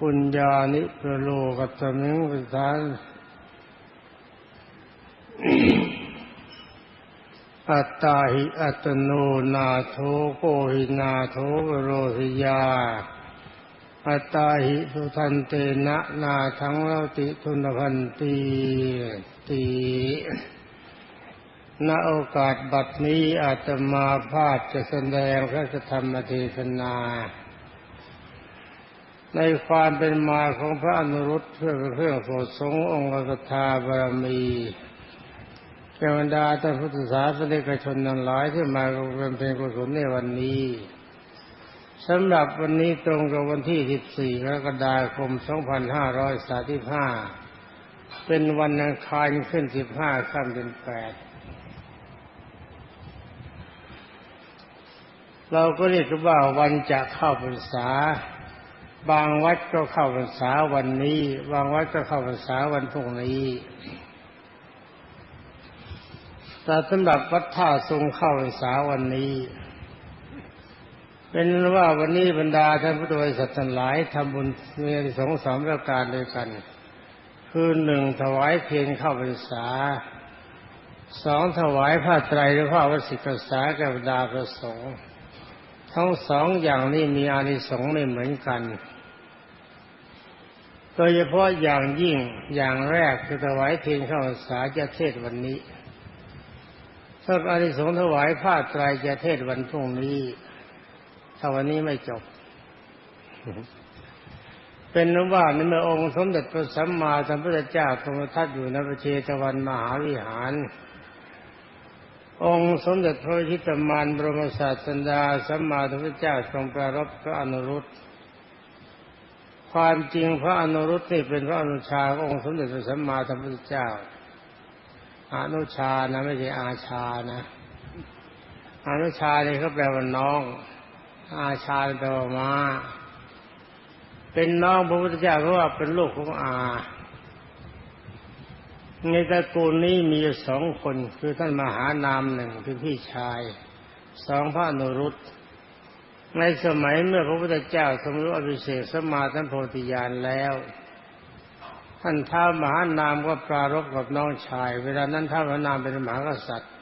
ปุญญานิประโลกัตมิงปิทานอัตตาหิอัตโนนาโถโกหินาโถโรหิยา อัตตาหิสุทันเตนะนาทั้งเราติทุนพันตีตีณโอกาสบัดนี้อาตมาภาพจะแสดงพระธรรมเทศนา ในความเป็นมาของพระอนุรุตเพื่อเครื่องโสดสงองค์กถาบารมีแก่บรรดาท่านพุทธศาสนิกชนนั้นหลายที่มาเป็นเพลงกุศลในวันนี้สำหรับวันนี้ตรงกับวันที่ 14กรกฎาคม 2535 เป็นวันอังคารขึ้น 15ค่ำเดือน8เราก็เรียกว่าวันจะเข้าพรรษา บางวัดก็เข้าพรรษาวันนี้ บางวัดก็เข้าพรรษาวันพรุ่งนี้แต่สำหรับวัดท่าทรงเข้าพรรษาวันนี้ เป็นว่าวันนี้บรรดาท่านพุทธบริษัททั้งหลายทำบุญมีสองสามประการด้วยกัน คือหนึ่งถวายเพลงเข้าพรรษาสองถวายผ้าไตรหรือผ้าวสิกษาแก่บรรดาประสงค์ทั้งสองอย่างนี้มีอานิสงส์ไม่เหมือนกัน โดยเฉพาะอย่างยิ่งอย่างแรกคือถวายเพลงเข้าพรรษาจะเทศวันนี้ถ้าอานิสงส์ถวายผ้าไตรจะเทศวันพรุ่งนี้ถ้าวันนี้ไม่จบ เป็นนว่าในเมื่อองค์สมเด็จพระสัมมาสัมพุทธเจ้าทรงทัดอยู่ในประเชตวันมหาวิหาร องค์สมเด็จพระชิตมานบรมศาสดาสัมมาสัมพุทธเจ้าทรงประรบพระอนุรุต ความจริงพระอนุรุตนี่เป็นพระอนุชาขององค์สมเด็จพระสัมมาสัมพุทธเจ้า อนุชานะไม่ใช่อาชานะ อนุชาเนี่ยเขาแปลว่าน้อง อาชาแปลว่ามาเป็นน้องพระพุทธเจ้าเพราะว่าเป็นลูกของอาในตระกูลนี้มีสองคนคือท่านมหานามหนึ่งคือพี่ชาย สองพระอนุรุต ในสมัยเมื่อพระพุทธเจ้าทรงรู้อภิเศษสมาท่านโพธิญาณแล้ว ท่านท้ามหานามก็ปรารบกับน้องชาย เวลานั้นท้ามหานามเป็นมหากษัตริย์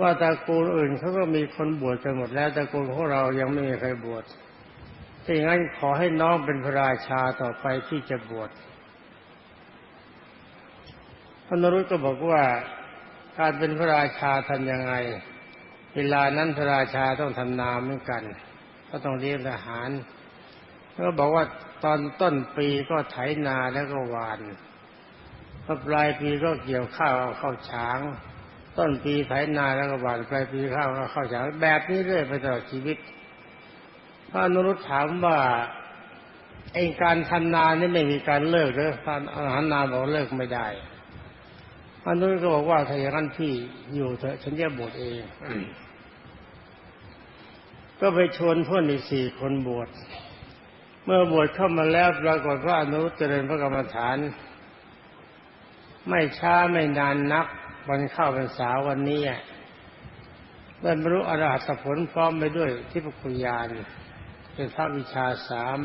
ว่าตระกูลอื่นเขาก็มีคนบวชกันหมดแล้วตระกูลของเรายังไม่มีใครบวชถ้าอย่างนั้นขอให้น้องเป็นพระราชาต่อไปที่จะบวชพระนรุตก็บอกว่าการเป็นพระราชาทำยังไง เวลานั้นพระราชาต้องทำนาเหมือนกัน ก็ต้องเลี้ยงทหารก็บอกว่าตอนต้นปีก็ไถนาแล้วก็หวานพอปลายปีก็เกี่ยวข้าวเอาเข้าช้าง ต้นปีไถนาแล้วก็หวานปลายปีข้าวเอาเข้าช้าง แบบนี้เรื่อยไปตลอดชีวิตพระนรุตถามว่าไอการทำนานี่ไม่มีการเลิกหรือพระอาหารนาบอกเลิกไม่ได้พระนุรุตก็บอกว่าถ้าอย่างนั้นพี่อยู่เถอะฉันจะบวชเอง ก็ไปชวนเพื่อนอีกสี่คนบวช เมื่อบวชเข้ามาแล้วปรากฏว่าอนุเจริญพระกรรมฐาน ไม่ช้าไม่นานนัก วันเข้าพรรษาวันนี้ได้บรรลุอรหัตผลพร้อมไปด้วยที่ปกุญาณเป็นพระวิชาสาม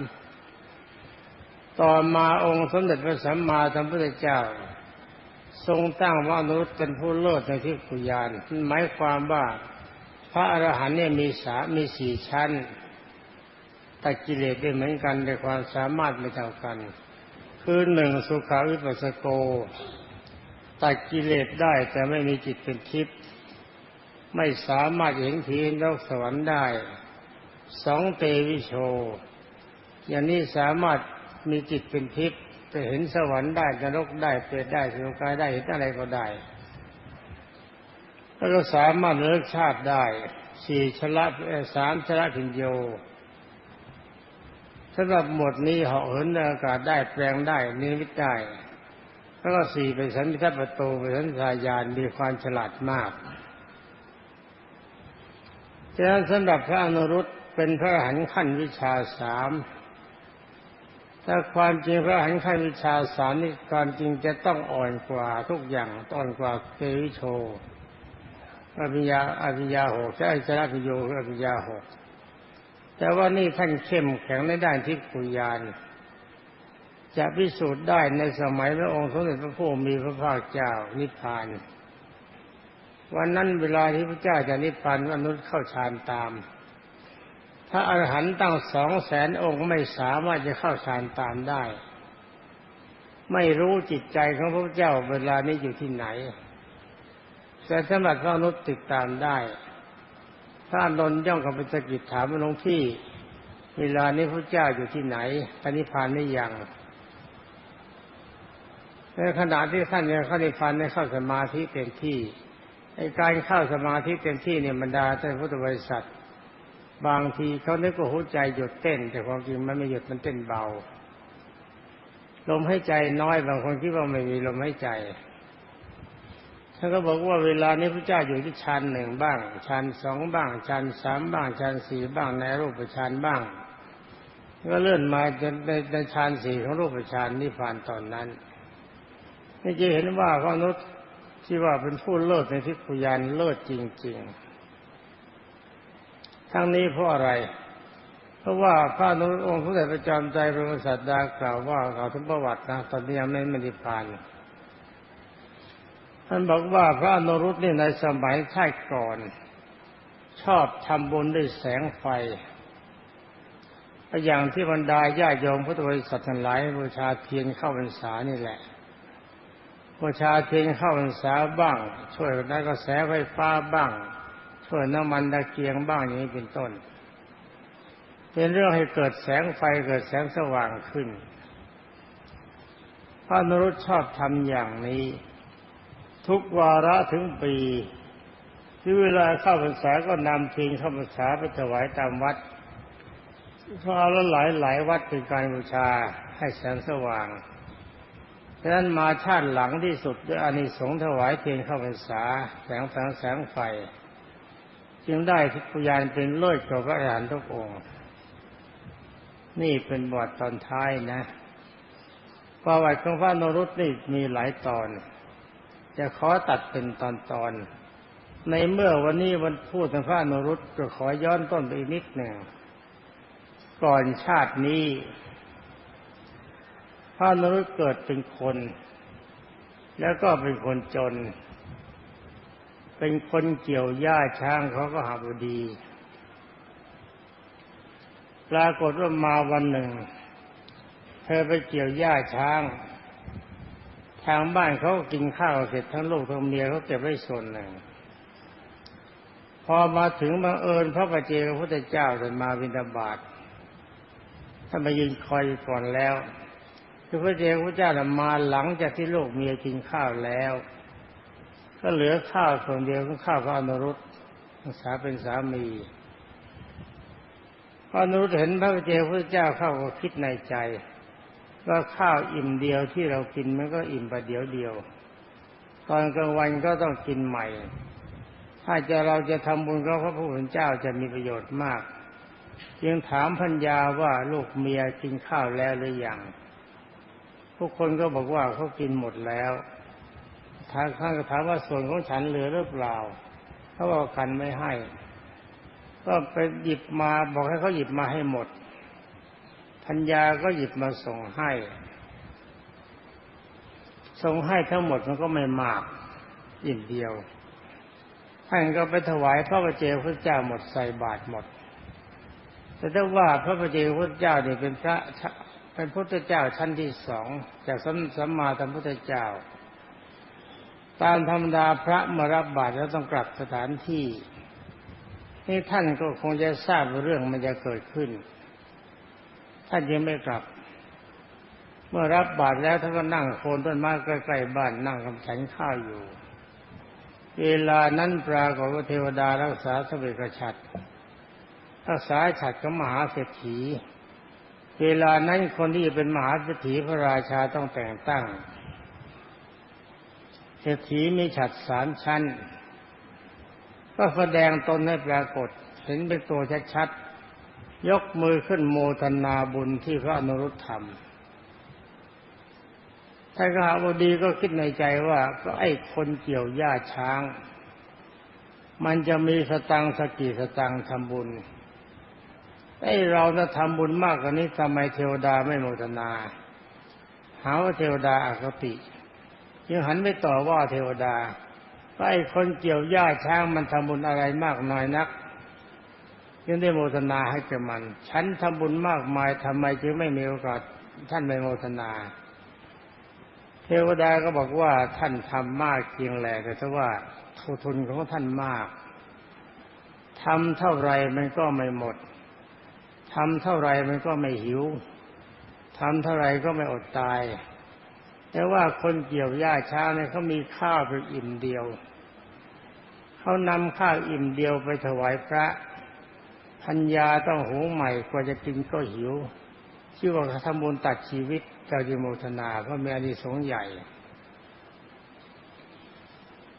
ต่อมาองค์สมเด็จพระสัมมาสัมพุทธเจ้า ทรงตั้งว่าอนุรุตเป็นผู้เลิศในที่กุญาณหมายความว่า พระอรหันต์เนี่ยมีสามีสี่ชั้นตัดกิเลสได้เหมือนกันในความสามารถไม่เท่ากัน คือหนึ่งสุขาวิปัสสโกตัดกิเลสได้แต่ไม่มีจิตเป็นทิพย์ไม่สามารถเห็นผีนโลกสวรรค์ได้สองเตวิโช อย่างนี้สามารถมีจิตเป็นทิพย์จะเห็นสวรรค์ได้นรกได้เปรตได้สุกายได้เห็นอะไรก็ได้ แล้วก็สามารถเลิกชาติได้สี่ชละสามชละพิญโยสำหรับหมวดนี้เหาะเหินอากาศได้แปลงได้นิมิตได้แล้วก็สี่เป็นสันนิทัประตูเป็นสัญชายานมีความฉลาดมากฉะนั้นสำหรับพระอนุรุตเป็นพระหันขั้นวิชาสามถ้าความจริงพระหันขั้นวิชาสามนี่ความจริงจะต้องอ่อนกว่าทุกอย่างอ่อนกว่าเกวิโช อภิญาอภิญญาหกใช่จระพิโยอภิญญาหกแต่ว่านี่ท่านเข้มแข็งในด้านทิพยาน จะพิสูจน์ได้ในสมัยพระองค์สมเด็จพระพุทธมีพระภาคเจ้านิพพาน วันนั้นเวลาที่พระเจ้าจะนิพพานมนุษย์เข้าฌานตาม ถ้าอรหันต์ตั้งสองแสนองค์ไม่สามารถจะเข้าฌานตามได้ ไม่รู้จิตใจของพระเจ้าเวลานี้อยู่ที่ไหน แต่สำหรับพระนุษติดตามได้ถ้านนย่องกับไปสกิจถามหลวงพี่ เวลานี้พระเจ้าอยู่ที่ไหนปณิพานไม่ยังในขณะที่ท่านยังเข้านิพานในเข้าสมาธิเต็มที่ไอการเข้าสมาธิเต็มที่เนี่ยบรรดาท่านพุทธบริษัท บางทีเขานึกว่าหัวใจหยุดเต้น แต่ความจริงมันไม่หยุดมันเต้นเบา ลมหายใจน้อยบางคนคิดว่าไม่มีลมหายใจ ท่านก็บอกว่าเวลานี้พระเจ้าอยู่ที่ชั้นหนึ่งบ้างชั้นสองบ้างชั้นสามบ้างชั้นสี่บ้างในรูปฌานบ้าง ก็เลื่อนมาจนในในชั้นสี่ของรูปฌานนิพพานตอนนั้นนี่จะเห็นว่าพระนุษย์ที่ว่าเป็นผู้เลิศในทิพยานเลิศจริง ๆ ทั้งนี้เพราะอะไร เพราะว่าพระนุษย์องค์ผู้ใดประจำใจพระสัตดากล่าวว่าเขาถึงประวัตินะตอนนี้ยังไม่มนิพพาน ท่านบอกว่าพระอนุรุตนี่ในสมัยชาติก่อน ชอบทำบุญด้วยแสงไฟอย่างที่บรรดาญาโยมพุทธบริษัททั้งหลายบูชาเทียนเข้าพรรษานี่แหละบูชาเทียนเข้าพรรษาบ้าง ช่วยได้กระแสไฟฟ้าบ้าง ช่วยน้ำมันตะเกียงบ้างอย่างนี้เป็นต้น เป็นเรื่องให้เกิดแสงไฟเกิดแสงสว่างขึ้นพระนรุตชอบทำอย่างนี้ ทุกวาระถึงปี ที่เวลาเข้าพรรษาก็นำเทียงเข้าพรรษาไปถวายตามวัดเพราแล้วหลายหลายวัดเป็นการบูชาให้แสงสว่างดังนั้นมาชาติหลังที่สุดด้วยอานิสงส์ถวายเทียนเข้าพรรษาแสงแสงแสงไฟ จึงได้ทิพยานเป็นเลิศกว่าพระอรหันตุกองค์ นี่เป็นบทตอนท้ายนะประวัติของพระนรุตนี่มีหลายตอน จะขอตัดเป็นตอนๆในเมื่อวันนี้วันพูดถึงพระนรุตก็ขอย้อนต้นไปอีกนิดหนึ่งก่อนชาตินี้พระนรุตเกิดเป็นคน แล้วก็เป็นคนจน เป็นคนเกี่ยวหญ้าช้างเขาก็หาบดี ปรากฏว่ามาวันหนึ่ง เธอไปเกี่ยวหญ้าช้าง ทางบ้านเขากินข้าวเสร็จทั้งลูกทั้งเมียเขาเก็บไว้ส่วนหนึ่ง พอมาถึงบังเอิญพระประเจกพระพุทธเจ้าเดินมาวินาบาตท่านมายืนคอยก่อนแล้วคือพระเจ้าพระเจ้ามาหลังจากที่ลูกเมียกินข้าวแล้ว ก็เหลือข้าวส่วนเดียวของข้าวพระอนุรุตสาเป็นสามีพระอนุรุตเห็นพระเจ้าพระเจ้าเข้าก็คิดในใจ ว่าข้าวอิ่มเดียวที่เรากินมันก็อิ่มประเดียวเดียว ตอนกลางวันก็ต้องกินใหม่ ถ้าจะเราจะทำบุญกับพระผู้เป็นเจ้าจะมีประโยชน์มากยังถามพัญญาว่าลูกเมียกินข้าวแล้วหรือยังทุกคนก็บอกว่าเขากินหมดแล้วทางข้างก็ถามว่าส่วนของฉันเหลือหรือเปล่าเขาบอกกันไม่ให้ ก็ไปหยิบมาบอกให้เขาหยิบมาให้หมด พัญญาก็หยิบมาส่งให้ ส่งให้ทั้งหมดมันก็ไม่มากอิ่มเดียวท่านก็ไปถวายพระประเจพระเจ้าหมดใส่บาตรหมด แต่ถ้าว่าพระประเจพระเจ้าเนี่ยเป็นพระเป็นพุทธเจ้าชั้นที่สองจากสัมมาสัมพุทธเจ้า ตามธรรมดาพระมารับบาตรแล้วต้องกลับสถานที่นี่ท่านก็คงจะทราบเรื่องมันจะเกิดขึ้น ท่านยังไม่กลับ เมื่อรับบาตรแล้วท่านก็นั่งโคนต้นไม้ใกล้ๆบ้านนั่งกำฉันข้าวอยู่ เวลานั้นปรากฏว่าเทวดารักษาสเวกฉัตรรักษาฉัตรของมหาเศรษฐี เวลานั้นคนที่เป็นมหาเศรษฐีพระราชาต้องแต่งตั้งเศรษฐีมีฉัดสามชั้น ก็แสดงตนให้ปรากฏเห็นเป็นตัวชัดๆ ยกมือขึ้นโมทนาบุญที่พระอนุรุตธรรมท่านกหาบดีก็คิดในใจว่าก็ไอ้คนเกี่ยวหญ้าช้าง มันจะมีสตังสกิสตังทำบุญไอ้เราจะทำบุญมากกว่านี้ทำไมเทวดาไม่โมทนา หาว่าเทวดาอาคติยังหันไปต่อว่าเทวดาว่าไอ้คนเกี่ยวหญ้าช้างมันทำบุญอะไรมากน้อยนัก ยังได้โมทนาให้แกมัน ฉันทำบุญมากมายทำไมจึงไม่มีโอกาสท่านไม่โมทนา เทวดาก็บอกว่าท่านทำมากจริงแหละแต่ว่าทุนของท่านมากทำเท่าไรมันก็ไม่หมดทำเท่าไรมันก็ไม่หิวทำเท่าไรก็ไม่อดตาย แต่ว่าคนเกี่ยวหญ้าช้าเนี่ยเขามีข้าวเพียงอิ่มเดียวเขานำข้าวอิ่มเดียวไปถวายพระ พัญญาต้องหูใหม่กว่าจะกินก็หิวชื่อว่าทำบุญตัดชีวิตเจ้าจิโมทนาเพราะมีอานิสงส์ใหญ่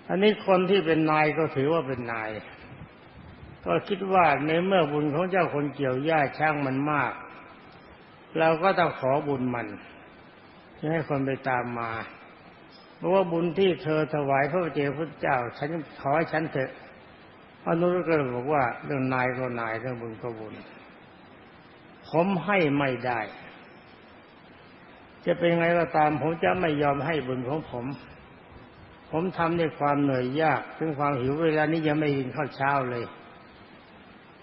อันนี้คนที่เป็นนายก็ถือว่าเป็นนาย ก็คิดว่าในเมื่อบุญของเจ้าคนเกี่ยวหญ้าช่างมันมาก เราก็ต้องขอบุญมันให้คนไปตามมาเพราะว่าบุญที่เธอถวายพระเจ้าพระเจ้า ฉันขอให้ฉันเถอะ อนุรุตก็บอกว่าเรื่องนายก็นายเรื่องบุญก็บุญผมให้ไม่ได้ จะเป็นไงก็ตาม ผมจะไม่ยอมให้บุญของผม ผมทำด้วยความเหนื่อยยากถึงความหิวเวลานี้ยังไม่กินข้าวเช้าเลย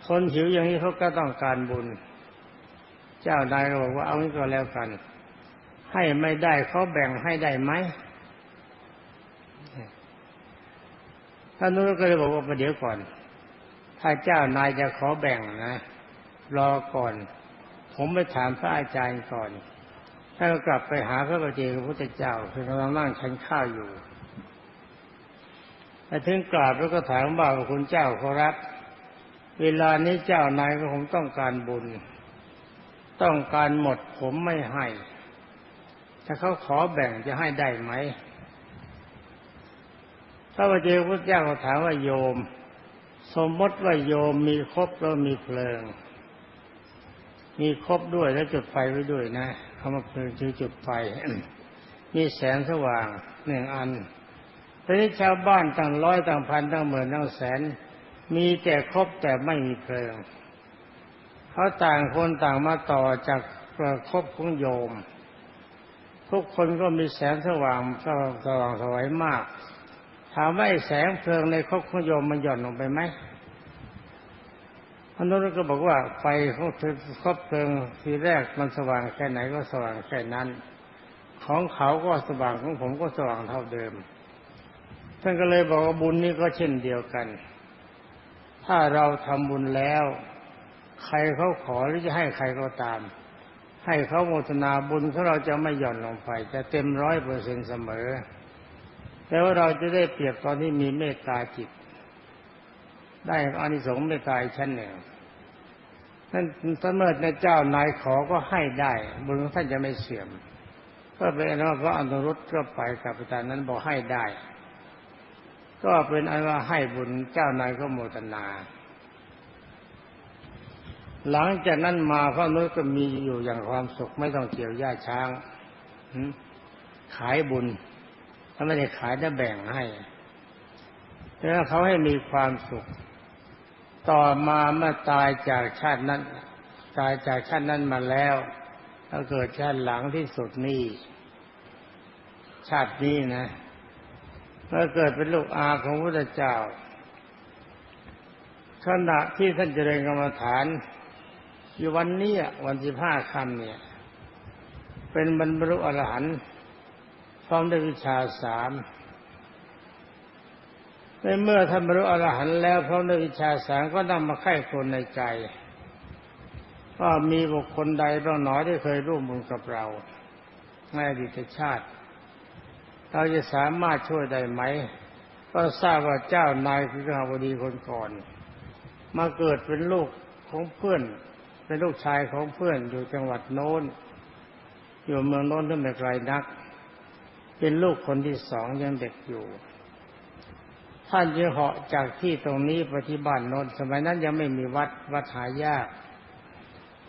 คนหิวอย่างนี้เขาก็ต้องการบุญ เจ้านายก็บอกว่าเอางี้ก็แล้วกัน ให้ไม่ได้เขาแบ่งให้ได้ไหม ท่านนู้นก็เลยบอกว่าประเดี๋ยวก่อน ถ้าเจ้านายจะขอแบ่งนะรอก่อน ผมไปถามพระอาจารย์ก่อนถ้าก็กลับไปหาพระประเจ้าพระพุทธเจ้าคือกำลังนั่งชันข้าวอยู่แต่ถึงกราบแล้วก็ถามว่าคุณเจ้าเขารับ เวลานี้เจ้านายก็คงต้องการบุญ ต้องการหมดผมไม่ให้ ถ้าเขาขอแบ่งจะให้ได้ไหม ระบเจ้าพุทธเจ้าถามว่าโยม สมมติว่าโยมมีครบแล้วมีเพลิง มีครบด้วยแล้วจุดไฟไว้ด้วยนะคำว่าเพลิงคือจุดไฟมีแสงสว่างหนึ่งอันทีนี้ชาวบ้านตั้งร้อยตั้งพันตั้งหมื่นตั้งแสน มีแต่ครบแต่ไม่มีเพลิงเขาต่างคนต่างมาต่อจากครบของโยม ทุกคนก็มีแสงสว่างสว่างสว่างสวยมาก ถามว่าแสงเพลิงในครอบของโยมมันหย่อนลงไปไหมพนุนก็บอกว่าไฟของเธอครอบเพลิงทีแรกมันสว่างแค่ไหนก็สว่างแค่นั้น ของเขาก็สว่างของผมก็สว่างเท่าเดิม ท่านก็เลยบอกว่าบุญนี้ก็เช่นเดียวกัน ถ้าเราทำบุญแล้ว ใครเขาขอหรือจะให้ใครก็ตาม ให้เขาโมทนาบุญของเราจะไม่หย่อนลงไป จะเต็มร้อยเปอร์เซ็นเสมอ แต่ว่าเราจะได้เปรียบตอนที่มีเมตตาจิต ได้อานิสงส์เมตตาชั้นหนึ่งนั่นถ้าเมื่อในเจ้านายขอก็ให้ได้บุญของท่านจะไม่เสื่อม ก็เป็นว่าพระอนุรุตก็ไปกับอาจารย์นั้นบอกให้ได้ ก็เป็นอันว่าให้บุญเจ้านายก็โมทนา หลังจากนั้นมาพระนุก็มีอยู่อย่างความสุขไม่ต้องเกี่ยวหญ้าช้างขายบุญ ถ้าไม่ได้ขายจะแบ่งให้แต่เขาให้มีความสุข ต่อมาเมื่อตายจากชาตินั้น ตายจากชาตินั้นมาแล้วถ้าเกิดชาติหลังที่สุดนี่ชาตินี้นะเมื่อเกิดเป็นลูกอาของพระเจ้าขณะที่ท่านเจริญกรรมฐานอยู่วันนี้วันที่ห้าคำเนี่ย เป็นบรรลุอรหันต์ พร้อมด้วยวิชาสามในเมื่อท่านบรรลุอรหันต์แล้วพร้อมด้วยวิชาสามก็นำมาไข้คนในใจว่ามีบุคคลใดบ้างหนอที่เคยร่วมบุญกับเราในอดีตชาติ เราจะสามารถช่วยได้ไหม ก็ทราบว่าเจ้านายคือกหบดีคนก่อน มาเกิดเป็นลูกของเพื่อน เป็นลูกชายของเพื่อนอยู่จังหวัดโน้น อยู่เมืองโน้นที่ไม่ไกลนัก เป็นลูกคนที่สองยังเด็กอยู่ ท่านจะเหาะจากที่ตรงนี้ไปที่บ้านโนนสมัยนั้นยังไม่มีวัดวัดหายาก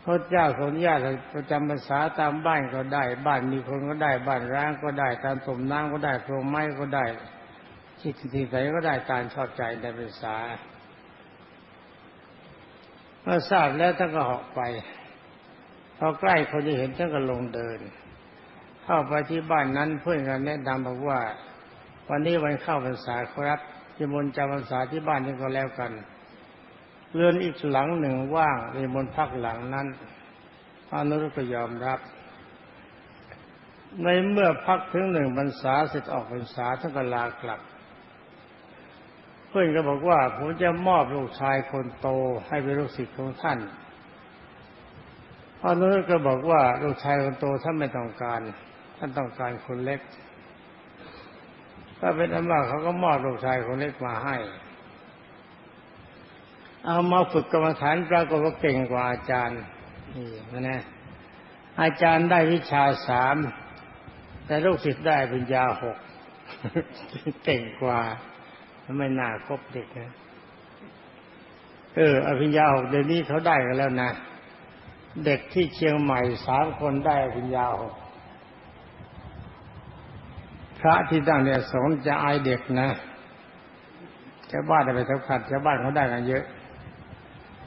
พระเจ้าขออนุญาติประจำภาษาตามบ้านก็ได้ บ้านมีคนก็ได้ บ้านร้างก็ได้ ตามสมน้ำก็ได้โครงไม้ก็ได้ที่ที่ไหนก็ได้ตามชอบใจในภาษาเมื่อทราบแล้วท่านก็เหาะไปพอใกล้คนจะเห็นท่านก็ลงเดิน เข้าไปที่บ้านนั้นเพื่อนกันแนะนำบอกว่า วันนี้วันเข้าพรรษาครับจะมนจำพรรษาที่บ้านนี้ก็แล้วกันเรือนอีกหลังหนึ่งว่างในบนพักหลังนั้นพระนุรุก็ยอมรับ ในเมื่อพักถึงหนึ่งพรรษาเสร็จออกพรรษาท่านก็ลากลับ เพื่อนก็บอกว่าผมจะมอบลูกชายคนโตให้เป็นลูกศิษย์ของท่านพระนุรุก็บอกว่าลูกชายคนโตท่านไม่ต้องการ ท่านต้องการคนเล็ก ก็เป็นอันว่าเขาก็มอบลูกชายคนเล็กมาให้ เอามาฝึกกรรมฐานปรากฏว่าเก่งกว่าอาจารย์นี่นะอาจารย์ได้วิชาสามแต่ลูกศิษย์ได้ปัญญาหกเก่งกว่าไม่น่าคบเด็กนะเอออภิญญาหกเดี๋ยวนี้เขาได้กันแล้วนะ เด็กที่เชียงใหม่สามคนได้อภิญญาหก พระที่ตั้งเนี่ยสงจะอายเด็กนะชาวบ้านไปสัมผัสชาวบ้านเขาได้กันเยอะ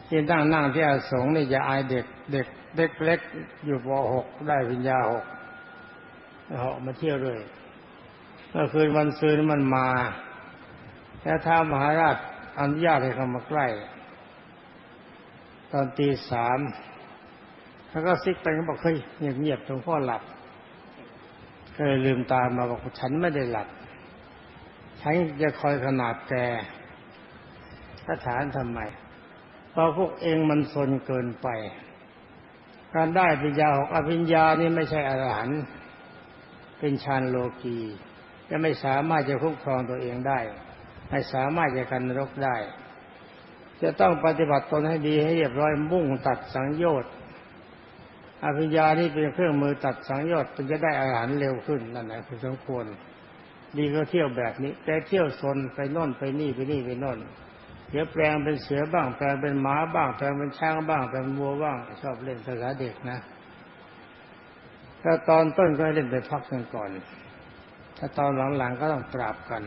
ที่นั่งนั่งที่อาสงนี่จะอายเด็ก เด็กเด็กเล็กอยู่ป .6 ได้วิญญาหกเหาะมาเที่ยวด้วยเมื่อคืนวันซืนมันมา แล้วท้ามหาราชอนุญาตให้เข้ามาใกล้ ตอนตีสามแล้วก็ซิกไปก็บอกเฮ้ยเงียบๆตรงพ่อหลับ ก็เลยลืมตามาบอกฉันไม่ได้หลับฉันจะคอยขนาดแกถ้าถามทำไมเพราะพวกเองมันสนเกินไป การได้ปัญญาหกอภิญญานี่ไม่ใช่อรหันต์เป็นฌานโลกีจะไม่สามารถจะคุ้มครองตัวเองได้ ไม่สามารถจะกันรกได้ จะต้องปฏิบัติตนให้ดีให้เรียบร้อยมุ่งตัดสังโยชน์ อภิญญานี่เป็นเครื่องมือตัดสังยชน์จนจะได้อาหารเร็วขึ้นนั่นแหละคือสมควร ดีก็เที่ยวแบบนี้ แต่เที่ยวซนไปน่นไปนี่ไปนี่ไปน่นเดี๋ยวแปลงเป็นเสือบ้าง แปลงเป็นหมาบ้าง แปลงเป็นช้างบ้าง แปลงวัวบ้าง ชอบเล่นภาษาเด็กนะ ถ้าตอนต้นก็เล่นไปพักกันก่อน ถ้าตอนหลังๆก็ต้องปราบกัน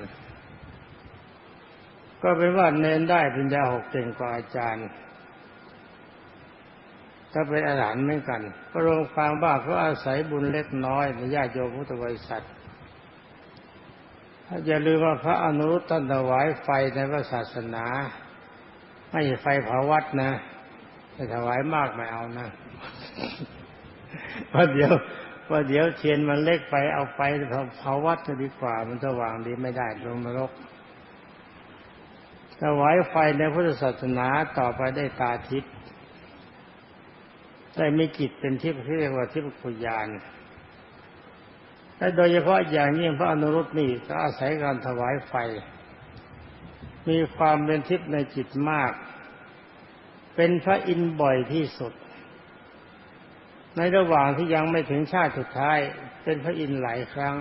ก็เป็นว่าเน้นได้ปัญญาหกเก่งกว่าอาจารย์ ถ้าเป็นอาหารเหมือนกันก็รวมความบ้าเขาอาศัยบุญเล็กน้อยในญาติโยมพุทธบริษัทอย่าลืมว่าพระอนุรุตตันถวายไฟในพระศาสนา ไม่ใช่ไฟเผาวัดนะจะถวายมากไม่เอานะเพราะเดี๋ยวว่าเดี๋ยวเทียนมันเล็กไปเอาไฟเผาวัดจะดีกว่า มันสว่างดีไม่ได้ลงนรกถวายไฟในพุทธศาสนาต่อไปได้ตาทิพย์ ได้มีจิตเป็นทิพย์ที่เรียกว่าทิพย์ปุญญาณและโดยเฉพาะอย่างยิ่งพระอนุรุตนี่ก็อาศัยการถวายไฟ มีความเป็นทิพย์ในจิตมาก เป็นพระอินทร์บ่อยที่สุด ในระหว่างที่ยังไม่ถึงชาติสุดท้าย เป็นพระอินทร์หลายครั้ง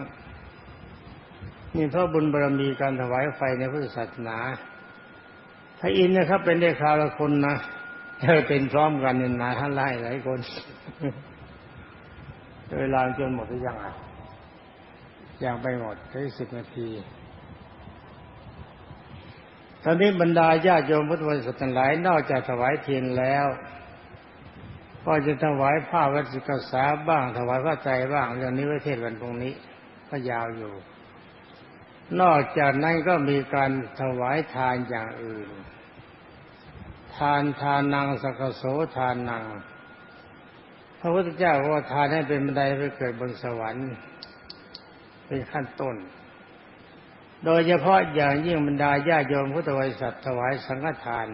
นี่เพราะบุญบารมีการถวายไฟในพุทธศาสนาพระอินทร์นะครับเป็นได้คราวละคนนะ เธอเป็นพร้อมกันเนี่ยนาท่านไล่หลายคนเวลาจนหมดหรือยังอะยังไปหมดแค่สิบนาทีตอนนี้บรรดาญาโยมพุทธบริษัทหลายนอกจากถวายเทียนแล้ว ก็จะถวายผ้าวัจิกษาบ้าง ถวายพระใจบ้างเรื่องนี้ไว้เทศวันตรงนี้ก็ยาวอยู่ นอกจากนั้นก็มีการถวายทานอย่างอื่น ทานทานังสกโสทานนัง พระพุทธเจ้าว่าทานให้เป็นบันไดไปเกิดบนสวรรค์ เป็นขั้นต้น โดยเฉพาะอย่างยิ่งบรรดาญาโยมพุทธบริษัทถวายสังฆทาน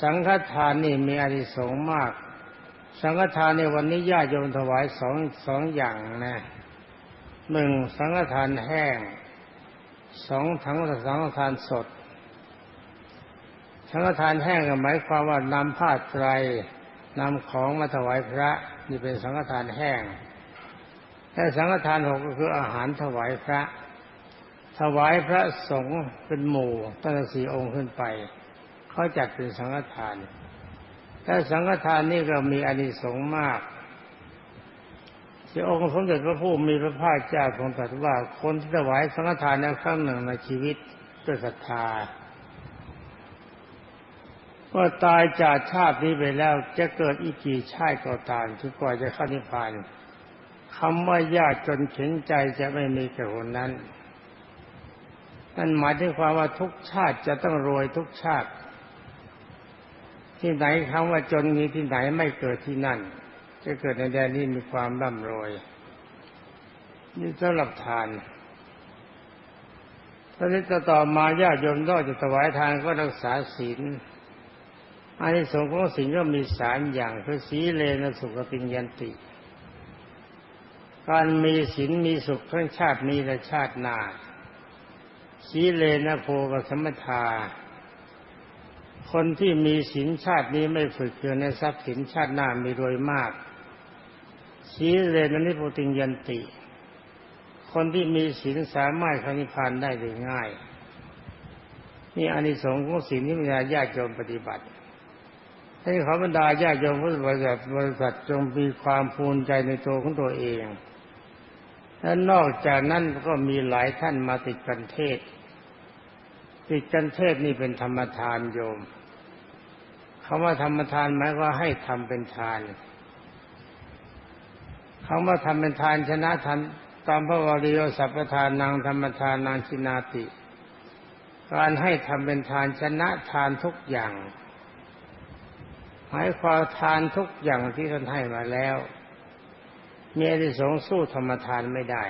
สังฆทานนี่มีอานิสงส์มาก สังฆทานในวันนี้ญาโยมถวายสองสองอย่างนะหนึ่งสังฆทานแห้งสองถังสังฆทานสด สังฆทานแห้งหมายความว่านำผ้าไตรนำของมาถวายพระ นี่เป็นสังฆทานแห้งแต่สังฆทานหกก็คืออาหารถวายพระ ถวายพระสงฆ์เป็นหมู่ตั้งแต่สี่องค์ขึ้นไปเขาจัดเป็นสังฆทานแต่สังฆทานนี่ก็มีอานิสงส์มากที่องค์สมเด็จพระผู้มีพระภาคเจ้าทรงตรัสว่าคนที่ถวายสังฆทานในครั้งหนึ่งในชีวิตด้วยศรัทธา ว่าตายจากชาตินี้ไปแล้วจะเกิดอีกกี่ชาติก็ตามจนกว่าจะเข้านิพพานคำว่ายากจนเข็นใจจะไม่มีแก่คนนั้นนั่นหมายถึงความว่าทุกชาติจะต้องรวยทุกชาติ ที่ไหนคำว่าจนนี้ที่ไหนไม่เกิดที่นั่น จะเกิดในแดนนี้มีความร่ำรวย นี่สำหรับทานตอนนี้ต่อมาญาติโยมนอกจากถวายทานก็รักษาศีล อันนี้สงของศีลก็มีสามอย่างคือสีเลนสุขติยันติ การมีศีลมีสุขทั้งชาตินี้และชาติหน้าสีเลนะโพกสมทา คนที่มีศีลชาตินี้ไม่ฝึกเกินในทรัพย์สินชาติหน้ามีรวยมากสีเลนะนิพติยันติ คนที่มีศีลสามารถเข้านิพพานได้โดยง่าย นี่อานิสงส์ของศีลที่มีญาติโยมปฏิบัติ ให้ขอบรรดาญาโยมพุทธบริษัทบริษัทจงมีความภูมิใจในตัวของตัวเองและนอกจากนั้นก็มีหลายท่านมาติดกันเทศ ติดกันเทศนี่เป็นธรรมทานโยมคำว่าธรรมทานหมายว่าให้ทำเป็นทานคำว่าทำเป็นทานชนะทันตามพระวริโยสัพพทานนางธรรมทานนางชินาติ การให้ทำเป็นทานชนะทานทุกอย่าง หมายความทานทุกอย่างที่ท่านให้มาแล้วมีอนิสงสู้ธรรมทานไม่ได้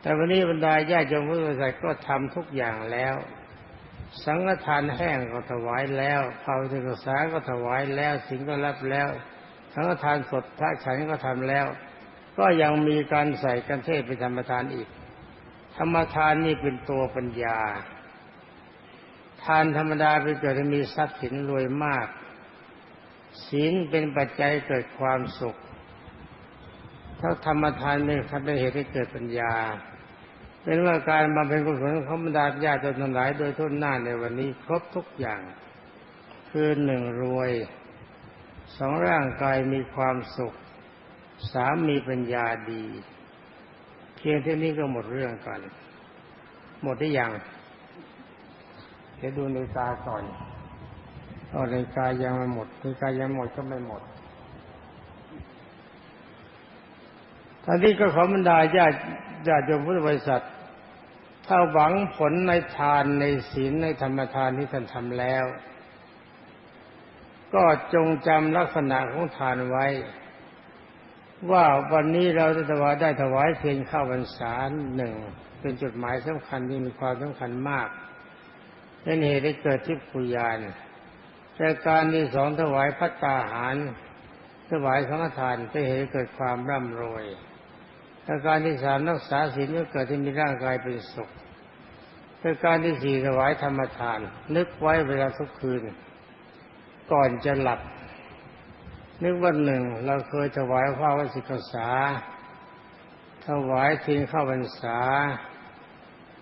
แต่วันนี้บรรดาญาติโยมผู้ใส่ก็ทำทุกอย่างแล้ว สังฆทานแห้งก็ถวายแล้วเผาถึงษาก็ถวายแล้วสิ่งก็รับแล้ว สังฆทานสดพระฉันก็ทำแล้ว ก็ยังมีการใส่กันเทศเป็นธรรมทานอีก ธรรมทานนี่เป็นตัวปัญญาทานธรรมดาไปเกิดมีทรัพย์สินรวยมาก ศีลเป็นปัจจัยเกิดความสุข ถ้าธรรมทานเป็นคัเป็นเหตุให้เกิดปัญญา เป็นว่าการบำเพ็ญกุศลของบรรดาญาติทั้งหลายโดยทุนหน้าในวันนี้ครบทุกอย่าง คือหนึ่งรวยสองร่างกายมีความสุขสามมีปัญญาดี เพียงเท่านี้ก็หมดเรื่องกัน หมดได้ยังเดี๋ยวดูในตาก่อน เอาในกายยังไม่หมดในกายยังหมดก็ไม่หมดท่านนี้ก็ขอบรรดาญาติญาติโยมพุทธบริษัท ถ้าหวังผลในทานในศีลในธรรมทานที่ท่านทำแล้ว ก็จงจำลักษณะของทานไว้ ว่าวันนี้เราจะถวายได้ถวายเพียงข้าวพรรษาหนึ่งเป็นจุดหมายสำคัญที่มีความสำคัญมากเป็นเหตุให้เกิดทิพยาน แต่การที่สองถวายพัตตาหาร ถวายสังฆทานจะเหตุเกิดความร่ำรวยแต่การที่สามรักษาศีลก็เกิดที่มีร่างกายเป็นสุขแต่การที่สี่ถวายธรรมทาน นึกไว้เวลาทุกคืน ก่อนจะหลับ นึกวันหนึ่งเราเคยถวายพระวสิกษา ถวายทิ้งข้าวพรรษา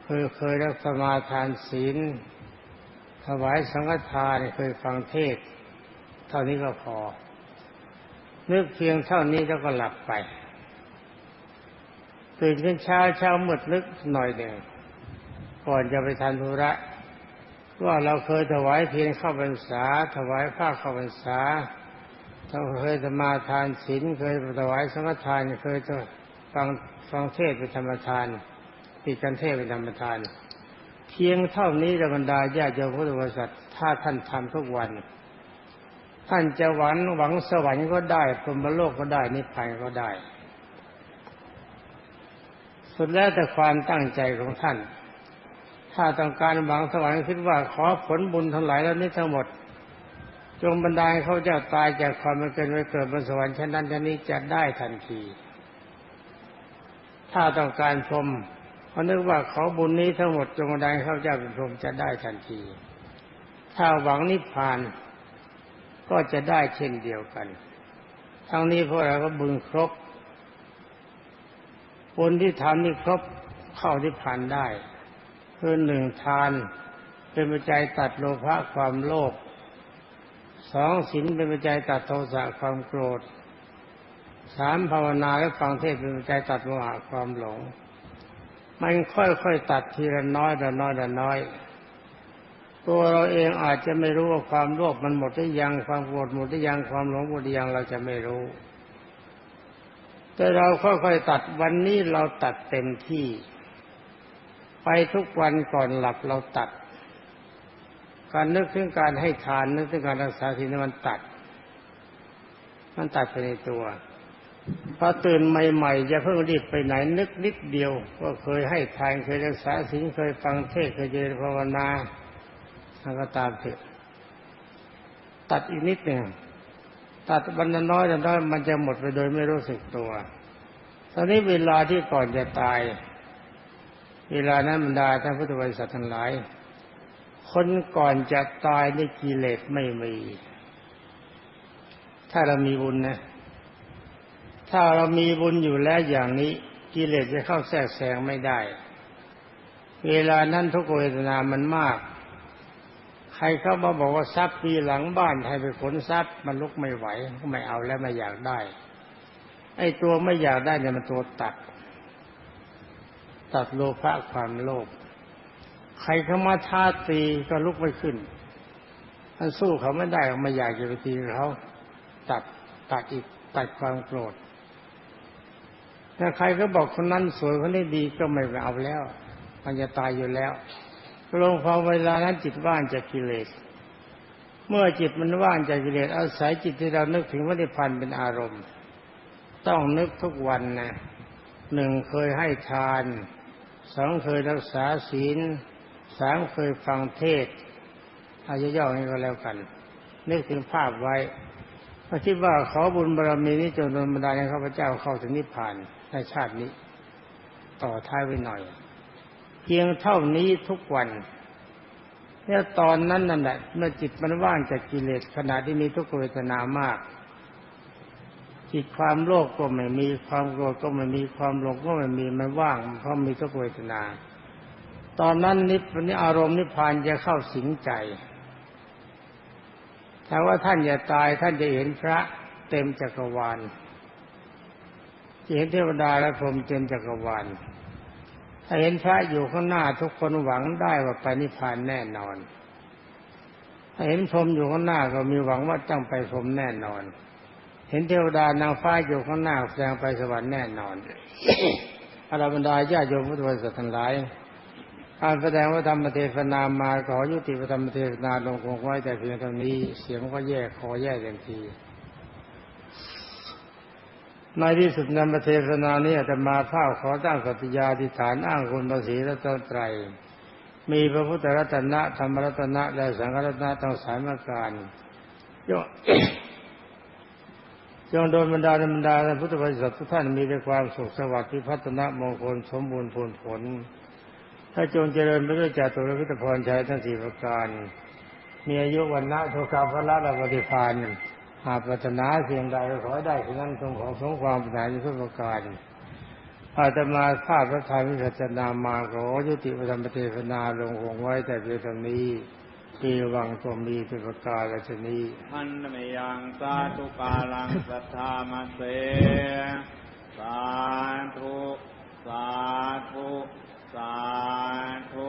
เคยเคยรักสมาทานศีล ถวายสังฆทานเคยฟังเทศ เท่านี้ก็พอ นึกเพียงเท่านี้แล้วก็หลับไป ตื่นขึ้นเช้าเช้ามืดลึกหน่อยหนึ่งก่อนจะไปทานธุระ ว่าเราเคยถวายเพียงข้าวพรรษา ถวายผ้าข้าวพรรษาเราเคยจะมาทานศีลเคยถวายสังฆทานเคยจะฟังฟังเทศเป็นธรรมทานปิดกันเทศเป็นธรรมทาน เพียงเท่านี้ระบรรดาญาติโยมพุทธบริษัทถ้าท่านทำทุกวัน ท่านจะหวังหวังสวรรค์ก็ได้พรหมโลกก็ได้นิพพานก็ได้ สุดแล้วแต่ความตั้งใจของท่าน ถ้าต้องการหวังสวรรค์คิดว่าขอผลบุญทั้งหลายแล้วนี้ทั้งหมด จงบรรดาเขาจะตายจากความไม่เกินไม่เกิดบนสวรรค์ชั้นนั้นชั้นนี้จะได้ทันที ถ้าต้องการพรหม เขานึกว่าเขาบุญนี้ทั้งหมดจงได้เข้าเจ้าเป็นพรหมจะได้ทันที ถ้าหวังนิพพานก็จะได้เช่นเดียวกัน ทั้งนี้พวกเราก็บึงครบ บุญที่ทำนี่ครบเข้าที่ผ่านได้คือหนึ่งทานเป็นปัจจัยตัดโลภะความโลภสองศีลเป็นปัจจัยตัดโทสะความโกรธสามภาวนาและฟังเทศเป็นปัจจัยตัดโมหะความหลง มันค่อยๆตัดทีละน้อยละน้อยละน้อย ตัวเราเองอาจจะไม่รู้ว่าความโลภมันหมดหรือยังความโกรธหมดหรือยังความหลงหมดหรือยังเราจะไม่รู้ แต่เราค่อยๆตัดวันนี้เราตัดเต็มที่ ไปทุกวันก่อนหลับเราตัด การนึกถึงการให้ทานนึกถึงการรักษาศีลมันตัด มันตัดไปในตัว พอตื่นใหม่ๆจะเพิ่งรีบไปไหนนึกนิดเดียว ก็เคยให้ทานเคยรักษาศีลเคยฟังเทศเคยเจริญภาวนาทางก็ตามเถอะตัดอีกนิดหนึ่งตัดวันน้อยละน้อยมันจะหมดไปโดยไม่รู้สึกตัวตอนนี้เวลาที่ก่อนจะตาย เวลานั้นบรรดาท่านพุทธบริษัททั้งหลาย คนก่อนจะตายในกิเลสไม่มี ถ้าเรามีบุญนะ ถ้าเรามีบุญอยู่แล้วอย่างนี้กิเลสจะเข้าแทรกแซงไม่ได้ เวลานั้นทุกเวทนามันมาก ใครเข้ามาบอกว่าทรัพย์ปีหลังบ้านให้ไปขนทรัพย์ มันลุกไม่ไหวก็ไม่เอาแล้วไม่อยากได้ ไอ้ตัวไม่อยากได้เนี่ยมันตัวตัด ตัดโลภะความโลภใครเข้ามาท้าตีก็ลุกไม่ขึ้นมันสู้เขาไม่ได้ไม่อยากจะไปตีเขาตัดตัดอีกตัดความโกรธ ถ้าใครก็บอกคนนั้นสวยคนนี้ดีก็ไม่เอาแล้ว มันจะตายอยู่แล้วลงพอเวลานั้นจิตว่างจากกิเลส เมื่อจิตมันว่างจากกิเลสอาศัยจิตที่เรานึกถึงว่าได้พันเป็นอารมณ์ ต้องนึกทุกวันนะหนึ่งเคยให้ทานสองเคยรักษาศีลสามเคยฟังเทศอายุย่อนี้ก็แล้วกัน นึกถึงภาพไว้ถ้าคิดว่าขอบุญบารมีนี้จงดลบันดาลให้ข้าพเจ้าเข้าถึงนิพพาน ในชาตินี้ ต่อท้ายไว้หน่อย เพียงเท่านี้ทุกวันเนี่ยตอนนั้นนั่นแหละเมื่อจิตมันว่างจากกิเลสขณะที่มีทุกขเวทนามาก จิตความโลภกก็ไม่มีความโกรธก็ไม่มีความหลงก็ไม่มีมันว่างเพราะมีทุกขเวทนา ตอนนั้นนิพพานอารมณ์นิพพานจะเข้าสิงใจถ้าว่าท่านจะตายท่านจะเห็นพระเต็มจักรวาล เห็นเทวดาและพรหมเต็มจักรวาลถ้าเห็นพระอยู่ข้างหน้าทุกคนหวังได้ว่าไปนิพพานแน่นอนถ้าเห็นพรหมอยู่ข้างหน้าก็มีหวังว่าต้องไปพรหมแน่นอน เห็นเทวดานางฟ้าอยู่ข้างหน้าแสดงไปสวรรค์แน่นอนอารบรรดาญาโยมพุทธบริษัททั้งหลายการแสดงว่าธรรมเทศนามาขอยุติธรรมเทศนาลงคงไว้แต่เพียงเท่านี้ เสียงก็แยกคอแยกเต็มที ในที่สุดนำเทศนานี้จะมาเท่าขอตั้งสัตยาธิฐานอ้างคุณภาษีและต้นไตรมีพระพุทธรัตนะธรรมรัตนะและสังฆรัตนะทั้งสายมาการยจงโดนบรรดาบรรดาพุทธบริษัททุกท่านมีแต่ความสุขสวัสดิ์ที่พัฒนามงคลสมบูรณ์ผลผล ถ้าจงเจริญไปด้วยจตุรพิตพรชัยทั้งสี่ประการ มีอายุวันนะโทกาพระละปฏิพาน หากปรารถนาเพียงใดก็ขอได้ฉะนั้นทรงขอสงความปรารถนาในทุกประการอาตมาข้าพระธรรมวิสัชนามาขอยุติประธรรมเทศนาลงหงไว้แต่เพียงเท่านี้เกวังตัวมีสุปการละชนีท่านไม่ยังสาธุกาลังสัทธามาเสสาธุ สาธุ สาธุ